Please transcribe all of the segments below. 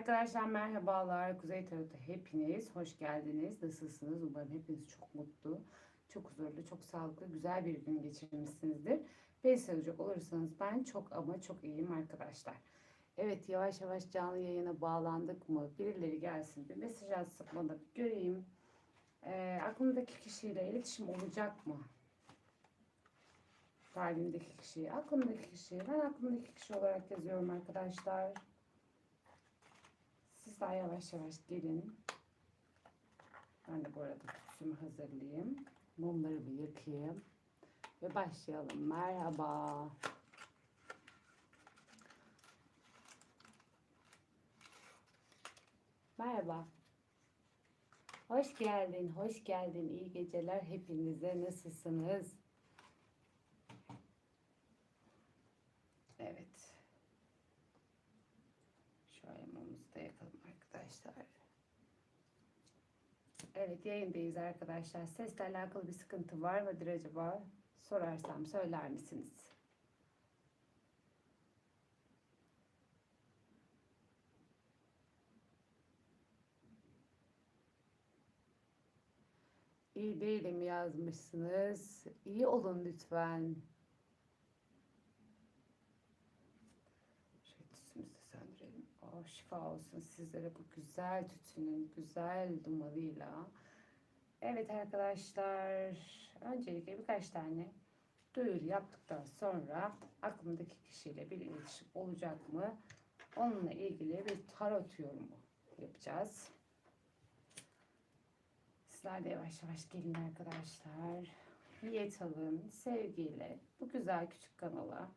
Arkadaşlar merhabalar. Kuzey Tarot'a hepiniz hoş geldiniz. Nasılsınız? Umarım hepiniz çok mutlu, çok huzurlu, çok sağlıklı, güzel bir gün geçirmişsinizdir. Beni soracak olursanız ben çok ama çok iyiyim arkadaşlar. Evet yavaş yavaş canlı yayına bağlandık mı? Birileri gelsin bir mesaj atsın bana göreyim. Ee, aklımdaki kişiyle iletişim olacak mı? Kalbimdeki kişiyi, aklımdaki kişiyi. Ben aklımdaki kişi olarak yazıyorum arkadaşlar. Siz daha yavaş yavaş gelin. Ben de bu arada tütsümü hazırlayayım. Mumları bir yakayım. Ve başlayalım. Merhaba. Merhaba. Hoş geldin, hoş geldin. İyi geceler hepinize. Nasılsınız? Evet. Şöyle mumumuzu da yakalım arkadaşlar. Evet yayındayız arkadaşlar. Sesle alakalı bir sıkıntı var mıdır acaba? Sorarsam söyler misiniz? İyi değilim yazmışsınız. İyi olun lütfen. Şöyle tütsümüzü de söndürelim. Oh, şifa olsun sizlere bu güzel tütünün güzel dumanıyla. Evet arkadaşlar. Öncelikle birkaç tane duyuru yaptıktan sonra aklımdaki kişiyle bir iletişim olacak mı? Onunla ilgili bir tarot yorumu yapacağız. Sizler de yavaş yavaş gelin arkadaşlar. Niyet alın sevgiyle bu güzel küçük kanala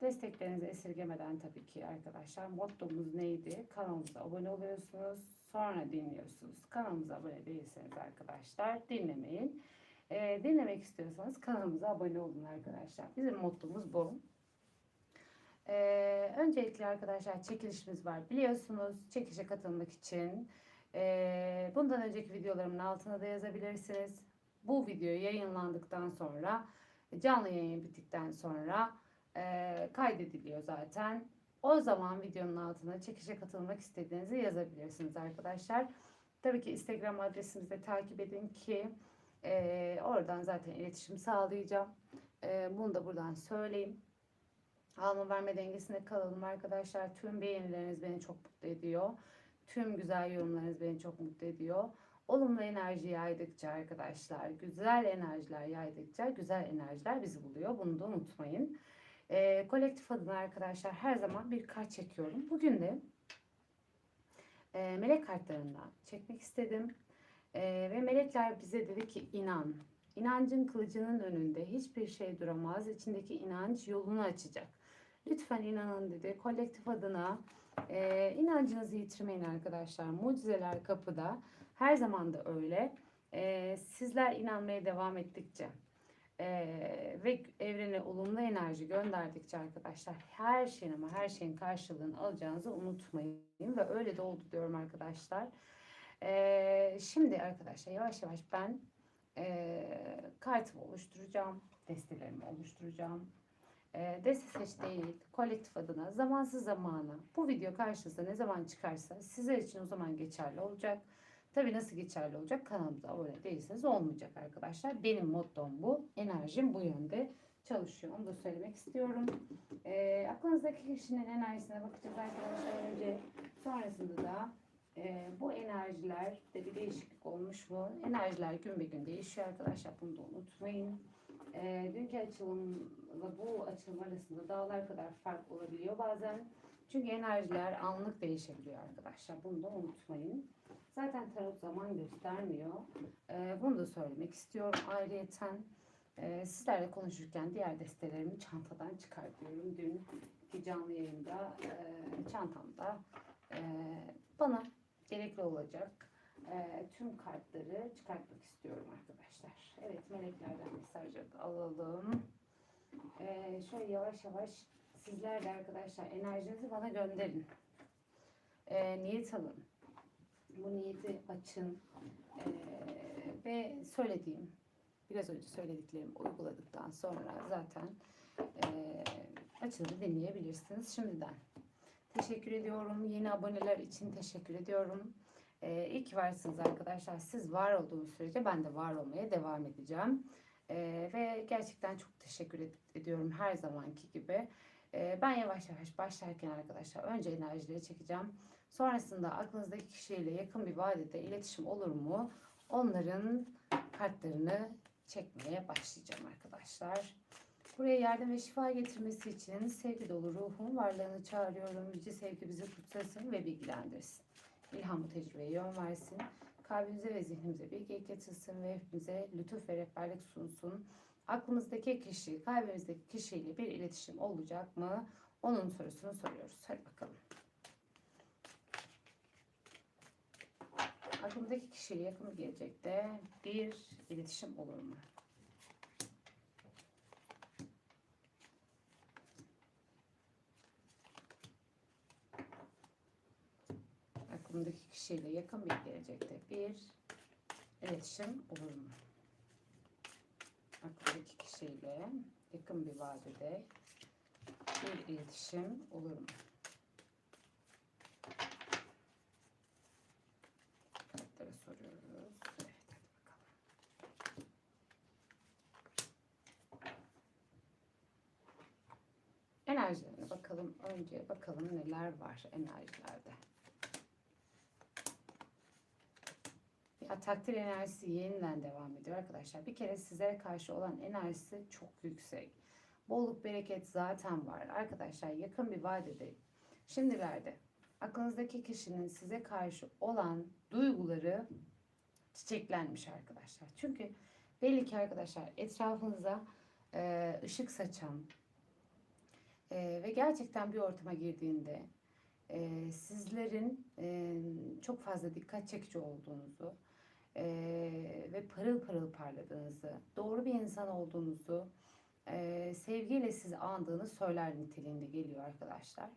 desteklerinizi esirgemeden tabii ki arkadaşlar. Mottomuz neydi? Kanalımıza abone oluyorsunuz. Sonra dinliyorsunuz. Kanalımıza abone değilseniz arkadaşlar dinlemeyin. Ee, dinlemek istiyorsanız kanalımıza abone olun arkadaşlar. Bizim mottomuz bu. Ee, öncelikle arkadaşlar çekilişimiz var. Biliyorsunuz çekişe katılmak için ee, bundan önceki videolarımın altına da yazabilirsiniz. Bu video yayınlandıktan sonra canlı yayın bittikten sonra e, kaydediliyor zaten. O zaman videonun altına çekişe katılmak istediğinizi yazabilirsiniz arkadaşlar. Tabii ki Instagram adresimizi de takip edin ki e, oradan zaten iletişim sağlayacağım. E, bunu da buradan söyleyeyim. Alma verme dengesinde kalalım arkadaşlar. Tüm beğenileriniz beni çok mutlu ediyor. Tüm güzel yorumlarınız beni çok mutlu ediyor. Olumlu enerji yaydıkça arkadaşlar, güzel enerjiler yaydıkça güzel enerjiler bizi buluyor. Bunu da unutmayın. E, kolektif adına arkadaşlar her zaman bir kart çekiyorum. Bugün de e, melek kartlarından çekmek istedim. E, ve melekler bize dedi ki inan. İnancın kılıcının önünde hiçbir şey duramaz. İçindeki inanç yolunu açacak. Lütfen inanın dedi. Kolektif adına e, inancınızı yitirmeyin arkadaşlar. Mucizeler kapıda. Her zaman da öyle. E, sizler inanmaya devam ettikçe ee, ve evrene olumlu enerji gönderdikçe arkadaşlar her şeyin ama her şeyin karşılığını alacağınızı unutmayın ve öyle de oldu diyorum arkadaşlar. Ee, şimdi arkadaşlar yavaş yavaş ben e, kartımı oluşturacağım, destelerimi oluşturacağım. E, deste seç değil, kolektif adına zamansız zamana bu video karşınıza ne zaman çıkarsa sizler için o zaman geçerli olacak. Tabii nasıl geçerli olacak? Kanalımıza abone değilseniz olmayacak arkadaşlar. Benim mottom bu. Enerjim bu yönde çalışıyor. Onu da söylemek istiyorum. E, aklınızdaki kişinin enerjisine bakacağız arkadaşlar önce. Sonrasında da e, bu enerjilerde bir değişiklik olmuş mu? Enerjiler gün be gün değişiyor arkadaşlar. Bunu da unutmayın. E, dünkü açılımla bu açılım arasında dağlar kadar fark olabiliyor bazen. Çünkü enerjiler anlık değişebiliyor arkadaşlar. Bunu da unutmayın. Zaten tarot zaman göstermiyor. Ee, bunu da söylemek istiyorum. Ayrıyeten e, sizlerle konuşurken diğer destelerimi çantadan çıkartıyorum. Dünkü canlı yayında e, çantamda e, bana gerekli olacak e, tüm kartları çıkartmak istiyorum arkadaşlar. Evet meleklerden mesajları alalım. E, şöyle yavaş yavaş sizler de arkadaşlar enerjinizi bana gönderin. E, niyet alın bu niyeti açın ee, ve söylediğim biraz önce söylediklerimi uyguladıktan sonra zaten e, açılımı dinleyebilirsiniz şimdiden. Teşekkür ediyorum. Yeni aboneler için teşekkür ediyorum. Ee, iyi ki varsınız arkadaşlar. Siz var olduğunuz sürece ben de var olmaya devam edeceğim. Ee, ve gerçekten çok teşekkür ed- ediyorum her zamanki gibi. Ee, ben yavaş yavaş başlarken arkadaşlar önce enerjileri çekeceğim. Sonrasında aklınızdaki kişiyle yakın bir vadede iletişim olur mu? Onların kartlarını çekmeye başlayacağım arkadaşlar. Buraya yardım ve şifa getirmesi için sevgi dolu ruhun varlığını çağırıyorum. Yüce sevgi bizi kutsasın ve bilgilendirsin. İlham bu tecrübeye yön versin. Kalbimize ve zihnimize bilgi getirsin ve hepimize lütuf ve rehberlik sunsun. Aklımızdaki kişi, kalbimizdeki kişiyle bir iletişim olacak mı? Onun sorusunu soruyoruz. Hadi bakalım. Aklımdaki kişiyle yakın gelecekte bir iletişim olur mu? aklımdaki kişiyle yakın bir gelecekte bir iletişim olur mu? Aklımdaki kişiyle yakın bir vadede bir iletişim olur mu? Kartlara soruyoruz. Evet, hadi bakalım. Enerjilerine bakalım. Önce bakalım neler var enerjilerde. Ya, takdir enerjisi yeniden devam ediyor arkadaşlar. Bir kere sizlere karşı olan enerjisi çok yüksek. Bolluk bereket zaten var. Arkadaşlar yakın bir vadede şimdilerde aklınızdaki kişinin size karşı olan duyguları çiçeklenmiş arkadaşlar. Çünkü belli ki arkadaşlar etrafınıza ışık saçan e, ve gerçekten bir ortama girdiğinde e, sizlerin e, çok fazla dikkat çekici olduğunuzu e, ve parıl parıl parladığınızı, doğru bir insan olduğunuzu, e, sevgiyle sizi andığını söyler niteliğinde geliyor arkadaşlar.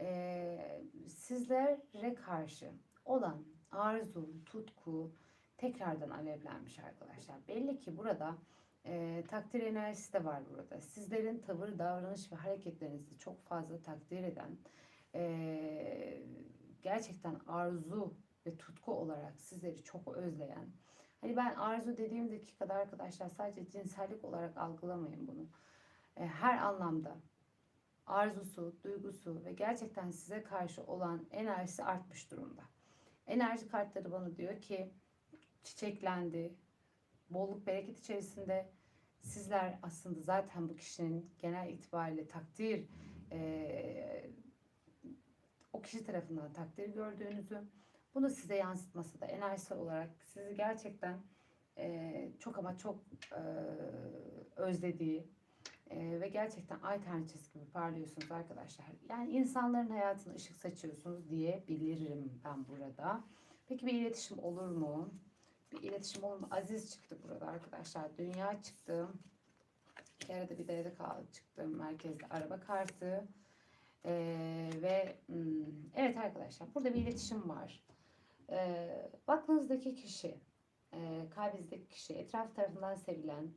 E, sizlere karşı olan arzu, tutku tekrardan alevlenmiş arkadaşlar. Belli ki burada e, takdir enerjisi de var burada. Sizlerin tavır, davranış ve hareketlerinizi çok fazla takdir eden, e, gerçekten arzu ve tutku olarak sizleri çok özleyen. Hani ben arzu dediğim dakikada arkadaşlar sadece cinsellik olarak algılamayın bunu. E, her anlamda arzusu, duygusu ve gerçekten size karşı olan enerjisi artmış durumda. Enerji kartları bana diyor ki çiçeklendi, bolluk bereket içerisinde sizler aslında zaten bu kişinin genel itibariyle takdir e, o kişi tarafından takdir gördüğünüzü bunu size yansıtması da enerjisel olarak sizi gerçekten e, çok ama çok e, özlediği e, ve gerçekten ay tanrıçası gibi parlıyorsunuz arkadaşlar. Yani insanların hayatına ışık saçıyorsunuz diyebilirim ben burada. Peki bir iletişim olur mu? Bir iletişim mu? Aziz çıktı burada arkadaşlar. Dünya çıktı. Arada bir derede kaldı çıktı. Merkezde araba kartı. Ee, ve hmm, evet arkadaşlar burada bir iletişim var. Ee, baktığınızdaki kişi, e, kalbinizdeki kişi, etraf tarafından sevilen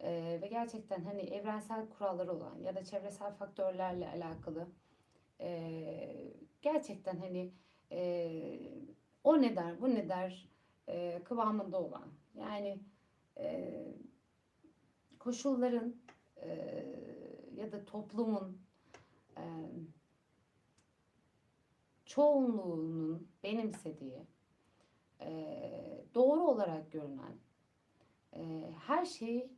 e, ve gerçekten hani evrensel kuralları olan ya da çevresel faktörlerle alakalı e, gerçekten hani e, o ne der, bu ne der e, kıvamında olan yani e, koşulların e, ya da toplumun e, çoğunluğunun benimsediği e, doğru olarak görünen e, her şeyi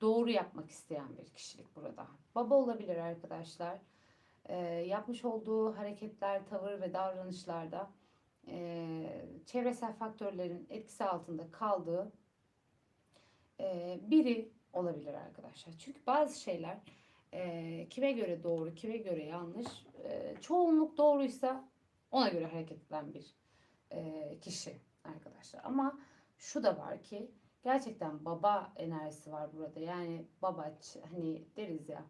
doğru yapmak isteyen bir kişilik burada. Baba olabilir arkadaşlar. E, yapmış olduğu hareketler, tavır ve davranışlarda e, çevresel faktörlerin etkisi altında kaldığı e, biri olabilir arkadaşlar. Çünkü bazı şeyler e, kime göre doğru, kime göre yanlış, e, çoğunluk doğruysa ona göre hareket eden bir e, kişi arkadaşlar. Ama şu da var ki gerçekten baba enerjisi var burada. Yani baba hani deriz ya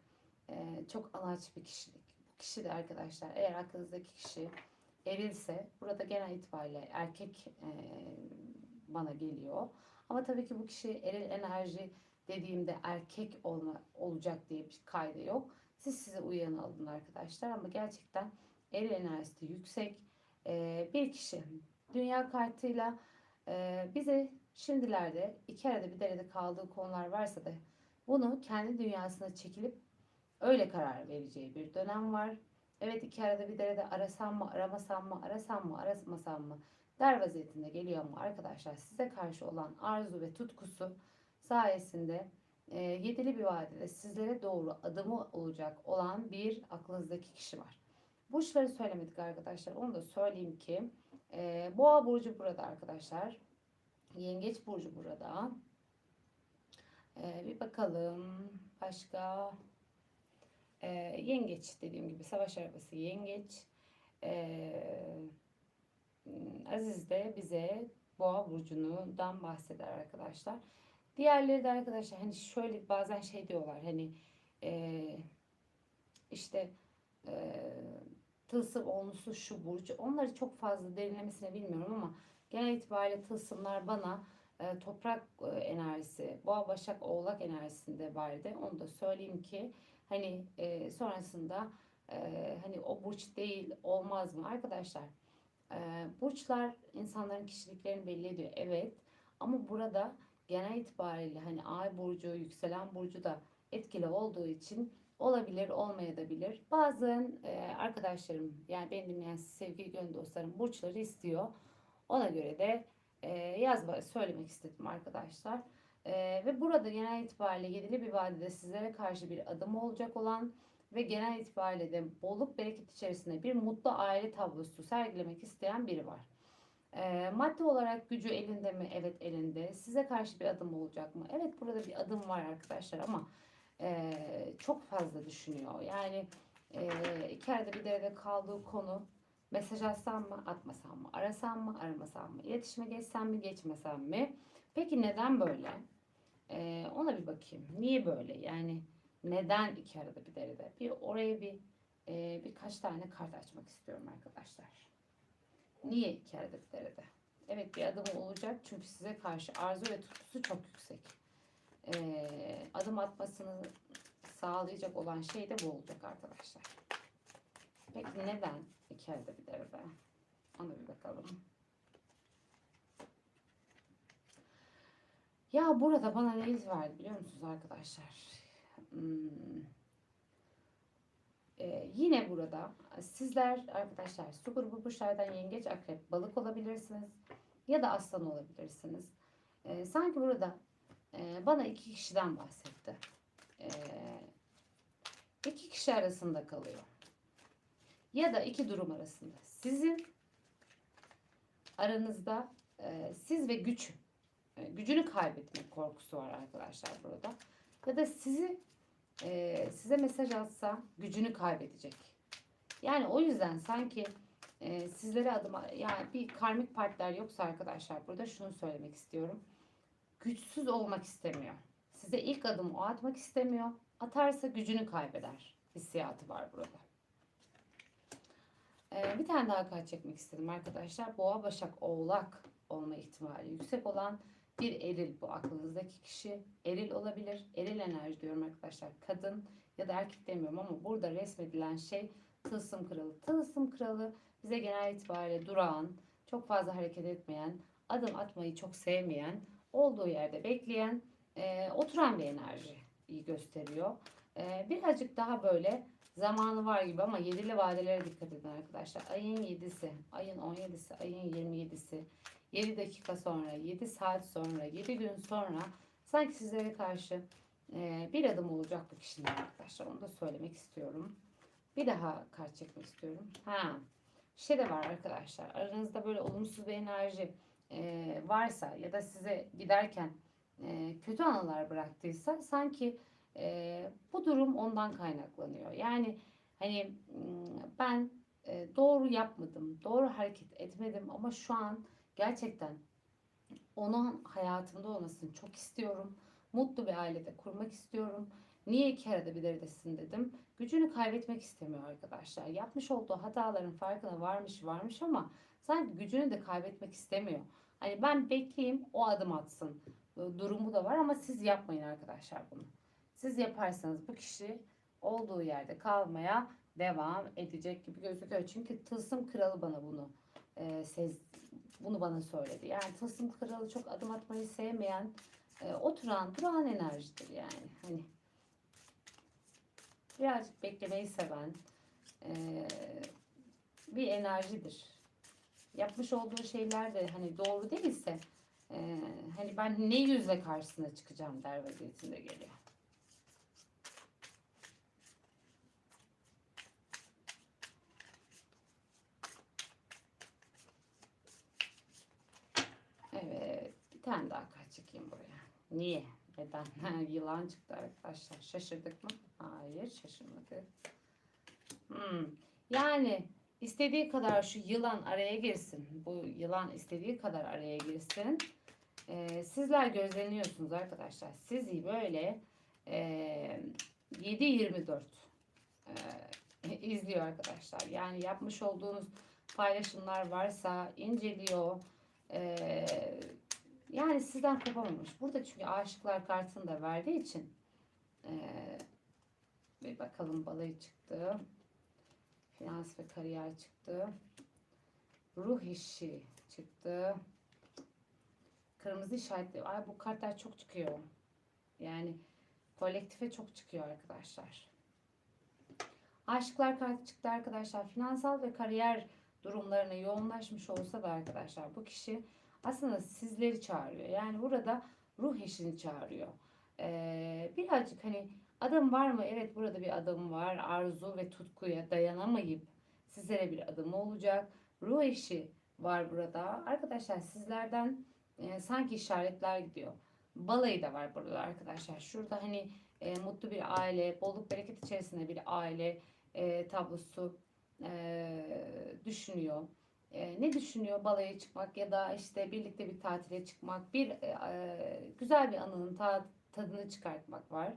e, çok anaç bir kişilik. Bu kişi de arkadaşlar eğer aklınızdaki kişi erilse burada genel itibariyle erkek e, bana geliyor. Ama tabii ki bu kişi eril enerji dediğimde erkek olma, olacak diye bir kaydı yok. Siz size uyanı alın arkadaşlar ama gerçekten eril enerjisi yüksek e, bir kişi. Dünya kartıyla e, bize şimdilerde iki arada bir derede kaldığı konular varsa da bunu kendi dünyasına çekilip öyle karar vereceği bir dönem var. Evet iki arada bir derede arasam mı aramasam mı arasam mı aramasam mı der vaziyetinde geliyor ama arkadaşlar size karşı olan arzu ve tutkusu sayesinde e, yedili bir vadede sizlere doğru adımı olacak olan bir aklınızdaki kişi var. Burçları söylemedik arkadaşlar. Onu da söyleyeyim ki e, Boğa burcu burada arkadaşlar. Yengeç burcu burada. E, bir bakalım başka. E, yengeç dediğim gibi savaş arabası yengeç. E, Aziz de bize Boğa burcundan bahseder arkadaşlar. Diğerleri de arkadaşlar hani şöyle bazen şey diyorlar hani e, işte e, tılsım olmuşsu şu burcu. Onları çok fazla derinlemesine bilmiyorum ama genel itibariyle tılsımlar bana e, toprak enerjisi, boğa başak oğlak enerjisinde vardı. Onu da söyleyeyim ki hani e, sonrasında e, hani o burç değil olmaz mı arkadaşlar? E, burçlar insanların kişiliklerini belli ediyor. Evet. Ama burada genel itibariyle hani ay burcu, yükselen burcu da etkili olduğu için olabilir, olmayabilir. Bazen e, arkadaşlarım yani beni dinleyen sevgili gönül dostlarım burçları istiyor. Ona göre de e, yazma söylemek istedim arkadaşlar. E, ve burada genel itibariyle yedili bir vadede sizlere karşı bir adım olacak olan ve genel itibariyle de bolluk bereket içerisinde bir mutlu aile tablosu sergilemek isteyen biri var. E, maddi olarak gücü elinde mi? Evet elinde. Size karşı bir adım olacak mı? Evet burada bir adım var arkadaşlar ama e, çok fazla düşünüyor. Yani e, iki arada bir derede kaldığı konu mesaj atsam mı atmasam mı? Arasam mı aramasam mı? İletişime geçsem mi geçmesem mi? Peki neden böyle? E, ona bir bakayım. Niye böyle? Yani neden iki arada bir derede? Bir oraya bir e, birkaç tane kart açmak istiyorum arkadaşlar. Niye iki arada bir derede? Evet bir adım olacak çünkü size karşı arzu ve tutkusu çok yüksek. Ee, adım atmasını sağlayacak olan şey de bu olacak arkadaşlar. Peki neden iki arada bir derede? Ona bir bakalım. Ya burada bana ne iz verdi biliyor musunuz arkadaşlar? Hmm. Ee, yine burada sizler arkadaşlar su grubu burçlardan yengeç, akrep, balık olabilirsiniz ya da aslan olabilirsiniz. Ee, sanki burada e, bana iki kişiden bahsetti. Ee, iki kişi arasında kalıyor. Ya da iki durum arasında. Sizin aranızda e, siz ve güç gücünü kaybetmek korkusu var arkadaşlar burada. Ya da sizi e, size mesaj atsa gücünü kaybedecek. Yani o yüzden sanki e, sizlere adım yani bir karmik partner yoksa arkadaşlar burada şunu söylemek istiyorum. Güçsüz olmak istemiyor. Size ilk adımı o atmak istemiyor. Atarsa gücünü kaybeder. Hissiyatı var burada. Ee, bir tane daha kart çekmek istedim arkadaşlar. Boğa, Başak, Oğlak olma ihtimali yüksek olan bir eril bu aklınızdaki kişi. Eril olabilir. Eril enerji diyorum arkadaşlar. Kadın ya da erkek demiyorum ama burada resmedilen şey tılsım kralı. Tılsım kralı bize genel itibariyle durağan, çok fazla hareket etmeyen, adım atmayı çok sevmeyen, olduğu yerde bekleyen, e, oturan bir enerjiyi gösteriyor. E, birazcık daha böyle zamanı var gibi ama yedili vadelere dikkat edin arkadaşlar. Ayın 7'si, ayın 17'si, ayın 27'si, 7 dakika sonra, 7 saat sonra, 7 gün sonra sanki sizlere karşı e, bir adım olacak bu kişinin arkadaşlar. Onu da söylemek istiyorum. Bir daha kart çekmek istiyorum. Ha, şey de var arkadaşlar. Aranızda böyle olumsuz bir enerji e, varsa ya da size giderken e, kötü anılar bıraktıysa sanki e, bu durum ondan kaynaklanıyor. Yani hani ben e, doğru yapmadım, doğru hareket etmedim ama şu an gerçekten onun hayatımda olmasını çok istiyorum. Mutlu bir ailede kurmak istiyorum. Niye iki arada bir deredesin dedim. Gücünü kaybetmek istemiyor arkadaşlar. Yapmış olduğu hataların farkına varmış varmış ama sanki gücünü de kaybetmek istemiyor. Hani ben bekleyeyim o adım atsın. Durumu da var ama siz yapmayın arkadaşlar bunu. Siz yaparsanız bu kişi olduğu yerde kalmaya devam edecek gibi gözüküyor. Çünkü tılsım kralı bana bunu e, sez bunu bana söyledi. Yani tılsım kralı çok adım atmayı sevmeyen e, oturan duran enerjidir yani. Hani birazcık beklemeyi seven e, bir enerjidir. Yapmış olduğu şeyler de hani doğru değilse e, hani ben ne yüzle karşısına çıkacağım der vaziyetinde geliyor. Evet. Bir tane daha kaç çekeyim buraya. Niye? Neden? Yılan çıktı arkadaşlar. Şaşırdık mı? Hayır şaşırmadık. Hmm. Yani istediği kadar şu yılan araya girsin. Bu yılan istediği kadar araya girsin. Ee, sizler gözleniyorsunuz arkadaşlar. Sizi böyle e, 7-24 e, izliyor arkadaşlar. Yani yapmış olduğunuz paylaşımlar varsa inceliyor. Ee, yani sizden kopamamış. Burada çünkü aşıklar kartını da verdiği için ee, bir bakalım balayı çıktı. Finans ve kariyer çıktı. Ruh işi çıktı. Kırmızı işaretli. Ay bu kartlar çok çıkıyor. Yani kolektife çok çıkıyor arkadaşlar. Aşıklar kartı çıktı arkadaşlar. Finansal ve kariyer durumlarına yoğunlaşmış olsa da arkadaşlar bu kişi aslında sizleri çağırıyor. Yani burada ruh eşini çağırıyor. Ee, birazcık hani adım var mı? Evet burada bir adım var. Arzu ve tutkuya dayanamayıp sizlere bir adım olacak. Ruh eşi var burada. Arkadaşlar sizlerden e, sanki işaretler gidiyor. Balayı da var burada arkadaşlar. Şurada hani e, mutlu bir aile, bolluk bereket içerisinde bir aile e, tablosu e, düşünüyor. E, ne düşünüyor? Balaya çıkmak ya da işte birlikte bir tatile çıkmak, bir e, e, güzel bir anının ta, tadını çıkartmak var.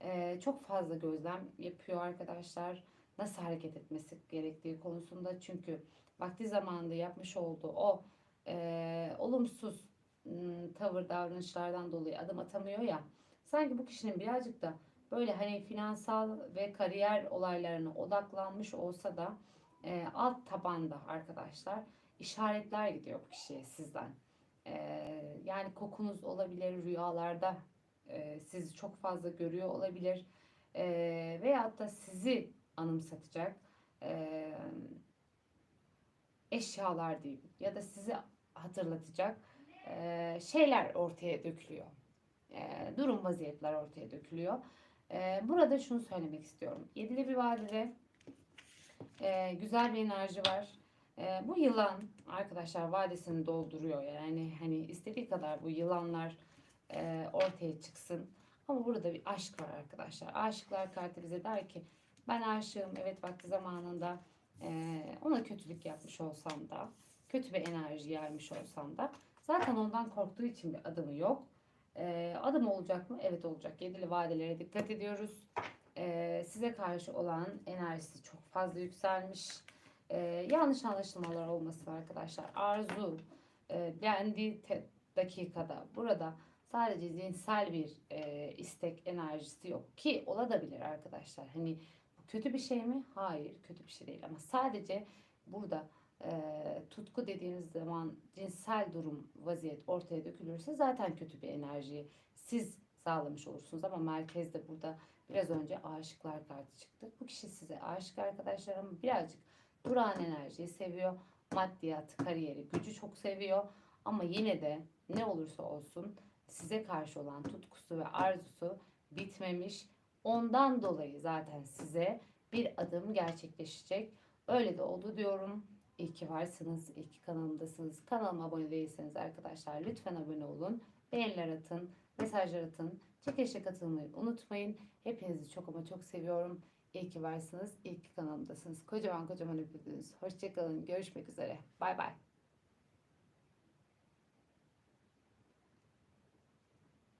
E, çok fazla gözlem yapıyor arkadaşlar. Nasıl hareket etmesi gerektiği konusunda çünkü vakti zamanında yapmış olduğu o e, olumsuz m, tavır davranışlardan dolayı adım atamıyor ya. Sanki bu kişinin birazcık da böyle hani finansal ve kariyer olaylarına odaklanmış olsa da e, alt tabanda arkadaşlar işaretler gidiyor bu kişiye sizden. E, yani kokunuz olabilir rüyalarda e, sizi çok fazla görüyor olabilir e, veyahut da sizi anımsatacak e, eşyalar diyeyim ya da sizi hatırlatacak e, şeyler ortaya dökülüyor. E, durum vaziyetler ortaya dökülüyor. E, burada şunu söylemek istiyorum. Yedili bir vadide e, güzel bir enerji var. E, bu yılan arkadaşlar vadesini dolduruyor. Yani hani istediği kadar bu yılanlar e, ortaya çıksın. Ama burada bir aşk var arkadaşlar. Aşıklar kartı bize der ki ben aşığım. Evet vakti zamanında e, ona kötülük yapmış olsam da kötü bir enerji yaymış olsam da zaten ondan korktuğu için bir adımı yok. E, adım olacak mı? Evet olacak. Yedili vadelere dikkat ediyoruz. E, size karşı olan enerjisi çok fazla yükselmiş. E, yanlış anlaşılmalar olmasın arkadaşlar. Arzu e, te- dakikada burada sadece zihinsel bir e, istek enerjisi yok ki olabilir arkadaşlar. Hani kötü bir şey mi? Hayır, kötü bir şey değil ama sadece burada e, tutku dediğiniz zaman cinsel durum, vaziyet ortaya dökülürse zaten kötü bir enerjiyi siz sağlamış olursunuz ama merkezde burada biraz önce aşıklar kartı çıktı. Bu kişi size aşık arkadaşlar ama birazcık duran enerjiyi seviyor. Maddiyat, kariyeri, gücü çok seviyor ama yine de ne olursa olsun size karşı olan tutkusu ve arzusu bitmemiş. Ondan dolayı zaten size bir adım gerçekleşecek. Öyle de oldu diyorum. İyi ki varsınız, iyi ki kanalımdasınız. Kanalıma abone değilseniz arkadaşlar lütfen abone olun. Beğeniler atın, mesajlar atın. Çekilişe katılmayı unutmayın. Hepinizi çok ama çok seviyorum. İyi ki varsınız, iyi ki kanalımdasınız. Kocaman kocaman öpüldünüz. Hoşçakalın, görüşmek üzere. Bay bay.